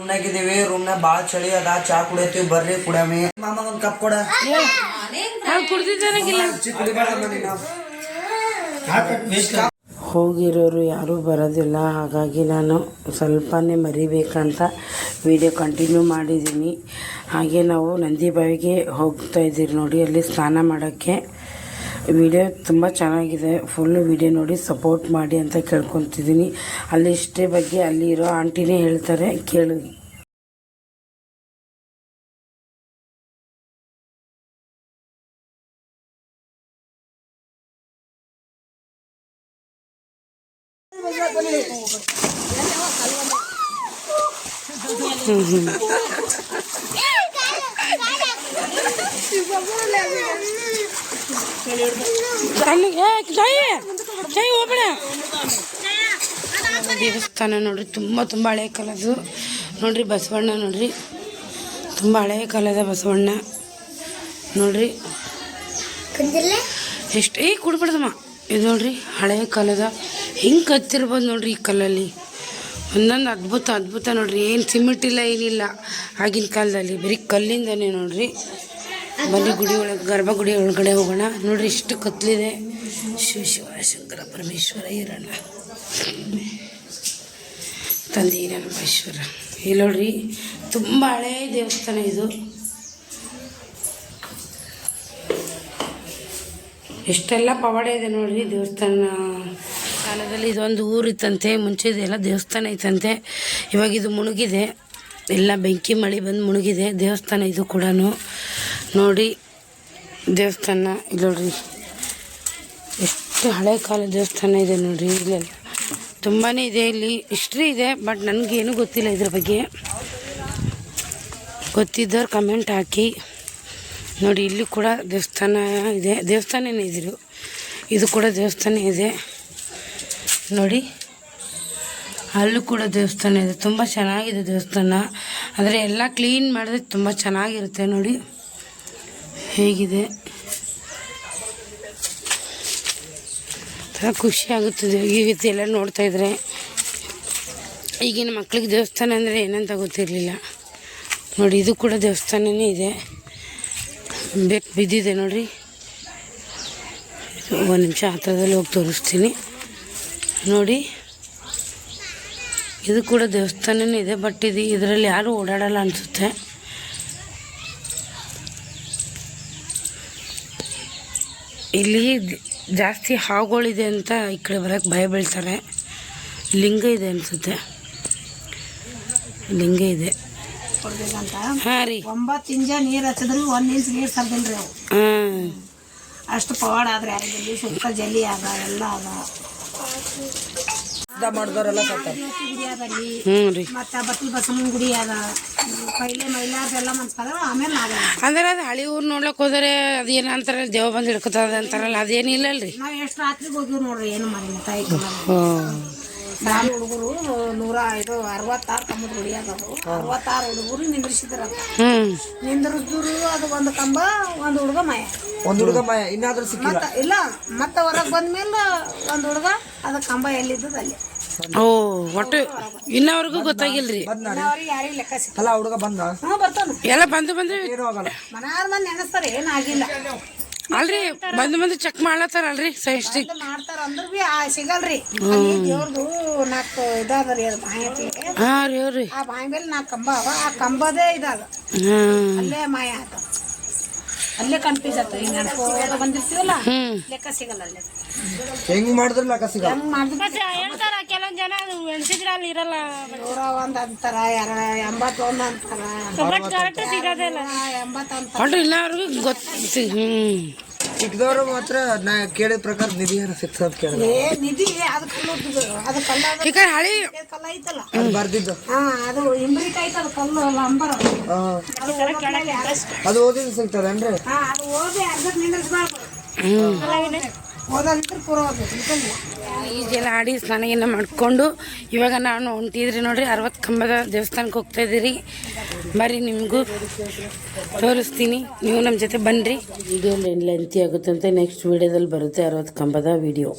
ರೂಮ್ನಾಗಿದ್ದೀವಿ ರೂಮ್ನಾಗ ಭಾಳ ಚಳಿ ಅದ ಚಾ ಕುಡಿಯತ್ತೀವಿ ಬರ್ರಿ ಕುಡಿಯಮಿ. ಮಾಮ ಒಂದ್ ಕಪ್ ಕೊಡ. ಕುಡಿಬೇಡ ಹೋಗಿರೋರು ಯಾರೂ ಬರೋದಿಲ್ಲ ಹಾಗಾಗಿ ನಾನು ಸ್ವಲ್ಪನೇ ಮರಿಬೇಕಂತ ವಿಡಿಯೋ ಕಂಟಿನ್ಯೂ ಮಾಡಿದ್ದೀನಿ. ಹಾಗೆ ನಾವು ನಂದಿ ಬಾವಿಗೆ ಹೋಗ್ತಾ ಇದ್ದೀರಿ ನೋಡಿ ಅಲ್ಲಿ ಸ್ನಾನ ಮಾಡೋಕ್ಕೆ. ವಿಡಿಯೋ ತುಂಬ ಚೆನ್ನಾಗಿದೆ. ಫುಲ್ಲು ವಿಡಿಯೋ ನೋಡಿ ಸಪೋರ್ಟ್ ಮಾಡಿ ಅಂತ ಕೇಳ್ಕೊತಿದ್ದೀನಿ. ಅಲ್ಲಿ ಇಷ್ಟೇ ಬಗ್ಗೆ ಅಲ್ಲಿರೋ ಆಂಟಿನೇ ಹೇಳ್ತಾರೆ ಕೇಳಿ. ದೇವಸ್ಥಾನ ನೋಡ್ರಿ ತುಂಬ ತುಂಬ ಹಳೆ ಕಾಲದ್ದು. ನೋಡ್ರಿ ಬಸವಣ್ಣ ನೋಡ್ರಿ. ತುಂಬ ಹಳೆ ಕಾಲದ ಬಸವಣ್ಣ. ನೋಡ್ರಿ. ಎಷ್ಟು ಏ ಕುಡ್ಬಿಡ್ದಮ್ಮ. ಇದು ನೋಡ್ರಿ ಹಳೆ ಕಾಲದ. ಹಿಂಗೆ ಕತ್ತಿರ್ಬೋದು ನೋಡ್ರಿ ಈ ಕಲ್ಲಲ್ಲಿ ಒಂದೊಂದು ಅದ್ಭುತ ಅದ್ಭುತ ನೋಡ್ರಿ. ಏನು ಸಿಮೆಂಟ್ ಇಲ್ಲ ಏನಿಲ್ಲ. ಆಗಿನ ಕಾಲದಲ್ಲಿ ಬರೀ ಕಲ್ಲಿಂದನೇ ನೋಡ್ರಿ. ಬನ್ನಿ ಗುಡಿ ಒಳಗೆ ಗರ್ಭಗುಡಿ ಒಳಗಡೆ ಹೋಗೋಣ. ನೋಡ್ರಿ ಇಷ್ಟು ಕತ್ಲಿದೆ. ಶಿವ ಶಿವ, ಶಂಕರ, ಪರಮೇಶ್ವರ, ಈರಣ್ಣ. ತಂದೆ ಈರಣ್ಣ ನೋಡ್ರಿ, ತುಂಬ ಹಳೇ ದೇವಸ್ಥಾನ ಇದು. ಎಷ್ಟೆಲ್ಲ ಪವಾಡ ಇದೆ ನೋಡ್ರಿ ದೇವಸ್ಥಾನ. ಕಾಲದಲ್ಲಿ ಇದೊಂದು ಊರಿತ್ತಂತೆ ಮುಂಚೆ ಇದೆಲ್ಲ ದೇವಸ್ಥಾನ ಇತ್ತಂತೆ. ಇವಾಗ ಇದು ಮುಳುಗಿದೆ ಎಲ್ಲ ಬೆಂಕಿ ಮಳೆ ಬಂದು ಮುಳುಗಿದೆ ದೇವಸ್ಥಾನ ಇದು ಕೂಡ ನೋಡಿ, ದೇವಸ್ಥಾನ ಇಲ್ಲಿ ನೋಡ್ರಿ. ಎಷ್ಟು ಹಳೆ ಕಾಲ ದೇವಸ್ಥಾನ ಇದೆ ನೋಡ್ರಿ ಇಲ್ಲೆಲ್ಲ. ತುಂಬಾ ಇದೆ ಇಲ್ಲಿ. ಹಿಸ್ಟ್ರಿ ಇದೆ ಬಟ್ ನನಗೇನು ಗೊತ್ತಿಲ್ಲ ಇದ್ರ ಬಗ್ಗೆ. ಗೊತ್ತಿದ್ದವ್ರು ಕಮೆಂಟ್ ಹಾಕಿ. ನೋಡಿ, ಇಲ್ಲಿ ಕೂಡ ದೇವಸ್ಥಾನ ಇದೆ. ದೇವಸ್ಥಾನನೇ ಇದ್ರು. ಇದು ಕೂಡ ದೇವಸ್ಥಾನ ಇದೆ. ನೋಡಿ, ಅಲ್ಲೂ ಕೂಡ ದೇವಸ್ಥಾನ ಇದೆ. ತುಂಬ ಚೆನ್ನಾಗಿದೆ ದೇವಸ್ಥಾನ. ಆದರೆ ಎಲ್ಲ ಕ್ಲೀನ್ ಮಾಡಿದ್ರೆ ತುಂಬ ಚೆನ್ನಾಗಿರುತ್ತೆ ನೋಡಿ. ಹೇಗಿದೆ? ಒಂಥರ ಖುಷಿ ಆಗುತ್ತದೆ ಈ ರೀತಿ ಎಲ್ಲ ನೋಡ್ತಾ ಇದ್ರೆ. ಈಗಿನ ಮಕ್ಳಿಗೆ ದೇವಸ್ಥಾನ ಅಂದರೆ ಏನಂತ ಗೊತ್ತಿರಲಿಲ್ಲ. ನೋಡಿ, ಇದು ಕೂಡ ದೇವಸ್ಥಾನನೇ ಇದೆ. ಬೇಕು ಬಿದ್ದಿದೆ ನೋಡಿರಿ. ಒಂದು ನಿಮಿಷ ಹತ್ರದಲ್ಲಿ ಹೋಗಿ ತೋರಿಸ್ತೀನಿ. ನೋಡಿ, ಇದು ಕೂಡ ದೇವಸ್ಥಾನನೇ ಇದೆ, ಬಟ್ ಇದು ಇದರಲ್ಲಿ ಯಾರೂ ಓಡಾಡಲ್ಲ ಅನಿಸುತ್ತೆ. ಇಲ್ಲಿ ಜಾಸ್ತಿ ಹಾವುಗಳಿದೆ ಅಂತ ಈ ಕಡೆ ಬರೋಕ್ಕೆ ಭಯ ಬೀಳ್ತಾರೆ. ಲಿಂಗ ಇದೆ ಅನಿಸುತ್ತೆ. ಲಿಂಗ ಇದೆ. ಹಾಂ ರೀ. ಒಂಬತ್ತು ಇಂಜ ನೀರು ಹಚ್ಚಿದ್ರು ಒಂದು ಇಂಚ್ ನೀರು ಸರ್ದಿಲ್ರಿ ಅವು ಹಾಂ. ಅಷ್ಟು ಪವಾಡ ಆದರೆ ಜಲ್ಲಿ ಅದ ಎಲ್ಲ ಅದ ಮಾಡಿದವರೆಲ್ಲ ಸತ್ತ ಗುಡಿ ಅದ ಹ್ಞೂ ರೀ. ಮತ್ತೆ ಬತ್ತಿ ಬಸವನ ಗುಡಿ ಅದ. ಪೈಲೆ ಮೈಲಾರ್ದೆಲ್ಲ ಮನ್ಸ್ಕದ ಆಮೇಲೆ ನಾವೇ ಅಂದ್ರೆ ಅದು ಹಳಿ ಊರು ನೋಡ್ಲಕ್ ಹೋದರೆ ಅದು ಏನು ಅಂತಾರಲ್ಲ ದೇವ ಬಂದು ಹಿಡ್ಕೊತದ ಅಂತಾರಲ್ಲ ಅದೇನಿಲ್ಲ ಅಲ್ರಿ ನಾವ್ ಎಷ್ಟು ರಾತ್ರಿ ಹೋಗಿವ್ ನೋಡ್ರಿ ಏನು ಮಾಡಿ ತಾಯಿ ಹ್ಞೂ ಶಾಲೆ ಹುಡುಗರು ನೂರ ಇದು ಅರವತ್ತಾರು ಕಂಬದ ಗುಡಿ ಅದಾವು. ಅರವತ್ತಾರು ಹುಡುಗರು ನಿಂದ್ರಿಸಿದ್ರ ಹ್ಞೂ ನಿಂದ್ರಿಸಿದ್ರು ಅದು ಒಂದು ಕಂಬ ಒಂದು ಹುಡುಗ ಮಾಯ. ಒಂದು ಹುಡುಗ ಮಾಯ ಇನ್ನಾದ್ರೂ ಸಿಕ್ಕಿಲ್ಲ. ಇಲ್ಲ ಮತ್ತೆ ಹೊರಗೆ ಬಂದ್ಮೇಲೆ ಒಂದು ಹುಡುಗ ಅದು ಕಂಬ ಎಲ್ಲಿದ್ದದ ಅಲ್ಲಿ. ಓ ಒಟ್ಟು ಇನ್ನವರೆಗೂ ಗೊತ್ತಾಗಿಲ್ರಿ. ಅಲ್ಲ? ಹುಡುಗ ಬಂದ ಎಲ್ಲ ಬಂದು ಬಂದು ಏನೂ ಆಗಲ್ಲ. ಮನಾರ್ ಮಂದಿ ನೆನೆಸ್ತಾರೆ ಏನಾಗಿಲ್ಲ ಅಲ್ರಿ ಬಂದು ಬಂದು ಚೆಕ್ ಮಾಡ್ಲತ್ತಾರಲ್ರಿ ಸೈಸ್ಟಿಕ್ ಇದು ಮಾಡ್ತಾರ ಅಂದ್ರ ಬಿ ಆ ಸಿಗಲ್ರಿ. ಅಲ್ಲಿ ದೇವ್ರದು ನಾಲ್ಕು ಇದಾದ್ರಿ ಅದು ಮಾಯ ಐತಿ. ಹಾಂ ರೀ ಅವ್ರಿ ಆ ಬಾಯಿ ಮೇಲೆ ನಾಲ್ಕು ಕಂಬ ಅವ ಆ ಕಂಬದೇ ಇದಾಗ ಅಲ್ಲೇ ಮಾಯ ಆತ. ಅಲ್ಲೇ ಕನ್ಫ್ಯೂಸ್ ಆತ. ಈಗ ನಡ್ಕೋತ ಬಂದಿರ್ತೀವಲ್ಲ? ಹ್ಞೂ. ಲೆಕ್ಕ ಸಿಗಲ್ಲ ಅಲ್ಲೇ. ಹೆಂಗ್ ಮಾಡಿದ್ರು ಲೆಕ್ಕ ಸಿಗಲ್ಲ? ಹೆಂಗ್ ಮಾಡಿದ್ರೆ ಹೇಳ್ತಾರ ಕೆಲವೊಂದು ಜನ ಎಣ್ಸಿದ್ರೆ ಅಲ್ಲಿ ಇರಲ್ಲ. ನೂರ ಒಂದ್ ಅಂತಾರ ಯಾರ ಎಂಬತ್ತೊಂದ್ ಅಂತಾರ. ಸಿಗೋದಿಲ್ಲ ಎಂಬತ್ತು ಅಂತಾರ. ಇಲ್ಲ ಇನ್ನವರೆಗೂ ಗೊತ್ತು ಹ್ಞೂ. ಸಿಕ್ಕಿದವ್ರು ಮಾತ್ರ ನಾ ಕೇಳಿದ ಪ್ರಕಾರ ನಿಧಿ ಏನ ಸಿಕ್ತದ ಕೇಳಿದ ಏ ನಿಧಿ ಅದು ಕಲ್ಲು ಅದು ಕಲ್ಲ ಈ ಕಡೆ ಹಳಿ ಕಲ್ಲ ಐತಲ್ಲ? ಅದು ಬರ್ದಿದ್ದು. ಹಾ ಅದು ಕಲ್ಲು ಲಂಬರ ಹಾ. ಅದು ಕೆಳಗೆ ಅದು ಓದಿದ್ ಸಿಗ್ತದೇನ್ರಿ ಹಾ ಅದು ಓದಿ ಅರ್ಧಕ್ಕೆ ನಿಂದಿರ್ಸ್ಬಾರ್ದು. ಹ್ಞೂ ಓದೋದಿದ್ರೆ ಪೂರ ಓದ್ಬೇಕು ಈಜೆಲ್ಲ ಆಡಿ ಸ್ನಾನ ಗೀನ ಮಾಡಿಕೊಂಡು ಇವಾಗ ನಾನು ಹೊಂಟಿದ್ರಿ ನೋಡ್ರಿ, ಅರವತ್ತು ಕಂಬದ ದೇವಸ್ಥಾನಕ್ಕೆ ಹೋಗ್ತಾ ಇದ್ದೀರಿ. ಬರ್ರಿ ನಿಮಗೂ ತೋರಿಸ್ತೀನಿ. ನೀವು ನಮ್ಮ ಜೊತೆ ಬನ್ನಿರಿ ವಿಡಿಯೋ ಲೆಂತಿ ಆಗುತ್ತಂತೆ ನೆಕ್ಸ್ಟ್ ವಿಡಿಯೋದಲ್ಲಿ ಬರುತ್ತೆ ಅರವತ್ತು ಕಂಬದ ವಿಡಿಯೋ